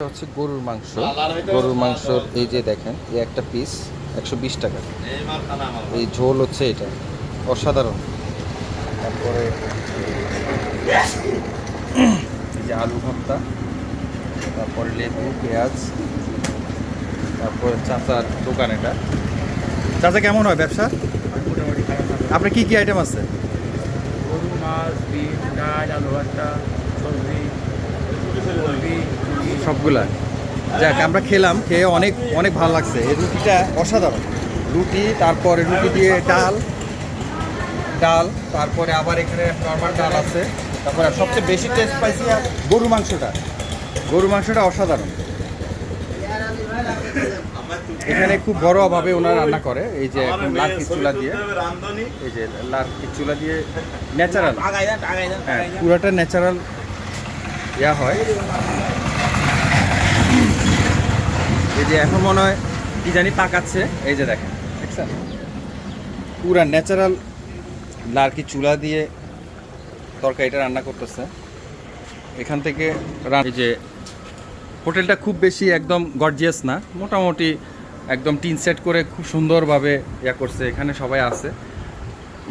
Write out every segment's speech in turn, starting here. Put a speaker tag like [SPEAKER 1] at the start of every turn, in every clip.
[SPEAKER 1] এটা হচ্ছে গরুর মাংস। গরুর মাংসর এই যে দেখেন এই একটা পিস একশো বিশ টাকা। এই ঝোল হচ্ছে এটা অসাধারণ। তারপরে এই যে আলু ভর্তা তারপরে লেবু পেঁয়াজ তারপরে চাচার দোকান এটা। চাচা কেমন হয় ব্যবসা?
[SPEAKER 2] মোটামুটি
[SPEAKER 1] আপনার কি কি আইটেম আছে?
[SPEAKER 2] গরু মাছ ডিম ডাল আলু ভর্তা।
[SPEAKER 1] সবগুলা। যাক আমরা খেলাম খেয়ে অনেক অনেক ভালো লাগছে। এই রুটিটা অসাধারণ। রুটি তারপরে রুটি দিয়ে ডাল ডাল তারপরে আবার এখানে নর্মাল ডাল আছে। তারপরে সবচেয়ে বেশি টেস্ট পাইছি আর গরু মাংসটা। গরু মাংসটা অসাধারণ। এখানে খুব বড় অভাবে ওনারা রান্না করে। এই যে লার্কি চুলা দিয়ে। এই যে লার্কি চুলা দিয়ে ন্যাচারাল হ্যাঁ পুরোটা ন্যাচারাল ইয়া হয়। যে এখন মনে হয় কি জানি পাকাচ্ছে। এই যে দেখেন পুরা ন্যাচারাল লার্কি চুলা দিয়ে তরকারিটা রান্না করতেছে। এখান থেকে যে হোটেলটা খুব বেশি একদম গর্জিয়াস না, মোটামুটি একদম টিন সেট করে খুব সুন্দরভাবে ইয়া করছে, এখানে সবাই আছে।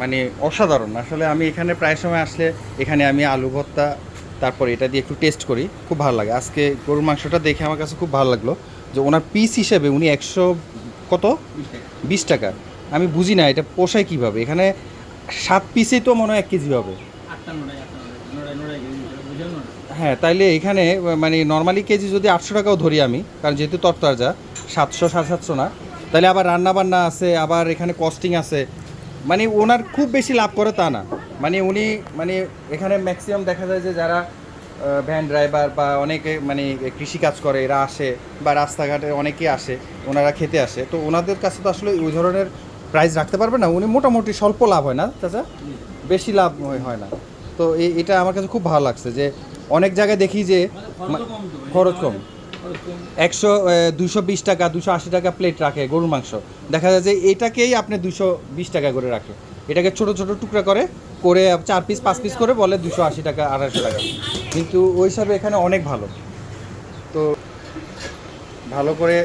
[SPEAKER 1] মানে অসাধারণ, আসলে আমি এখানে প্রায় সময় আসলে এখানে আমি আলু ভর্তা, তারপর এটা দিয়ে একটু টেস্ট করি, খুব ভালো লাগে। আজকে গরুর মাংসটা দেখে আমার কাছে খুব ভালো লাগল। যে ওনার পিস হিসেবে উনি একশো কত? বিশ টাকা। আমি বুঝি না, এটা পোষায় কীভাবে? এখানে সাত পিসেই তো মনে হয় এক কেজি হবে। হ্যাঁ তাইলে এখানে মানে নর্মালি কেজি যদি আটশো টাকাও ধরি আমি, কারণ যেহেতু তরতাজা, সাতশো, সাড়ে সাতশো না তাহলে আবার রান্না বান্না আছে, আবার এখানে কস্টিং আছে। মানে ওনার খুব বেশি লাভ করে তা না। মানে উনি মানে এখানে ম্যাক্সিমাম দেখা যায় যে যারা ভ্যান ড্রাইভার বা অনেকে মানে কৃষি কাজ করে এরা আসে বা রাস্তাঘাটে অনেকে আসে ওনারা খেতে আসে। তো ওনাদের কাছে তো আসলে ওই ধরনের প্রাইস রাখতে পারবে না উনি মোটামুটি স্বল্প লাভ হয় না চাচা? বেশি লাভ হয়- হয় না। তো এই- এটা আমার কাছে খুব ভালো লাগছে যে অনেক জায়গায় দেখি যে খরচ কম। একশো দুশো বিশ টাকা দুশো আশি টাকা প্লেট রাখে গরুর মাংস। দেখা যায় যে এটাকেই আপনি দুশো বিশ টাকা করে রাখে। এটাকে ছোট ছোট টুকরা করে করে চার পিস পাঁচ পিস করে বলে দুশো আশি টাকা আড়াইশো টাকা। কিন্তু ওই হিসাবে এখানে অনেক ভালো। তো ভালো করে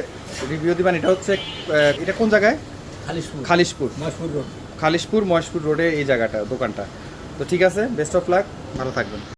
[SPEAKER 1] রিভিউ দিবেন। এটা হচ্ছে এটা কোন জায়গায়?
[SPEAKER 2] খালিশপুর।
[SPEAKER 1] খালিশপুর।
[SPEAKER 2] মহেশপুর রোড।
[SPEAKER 1] খালিশপুর মহেশপুর রোডে এই জায়গাটা দোকানটা। তো ঠিক আছে বেস্ট অফ লাক ভালো থাকবেন।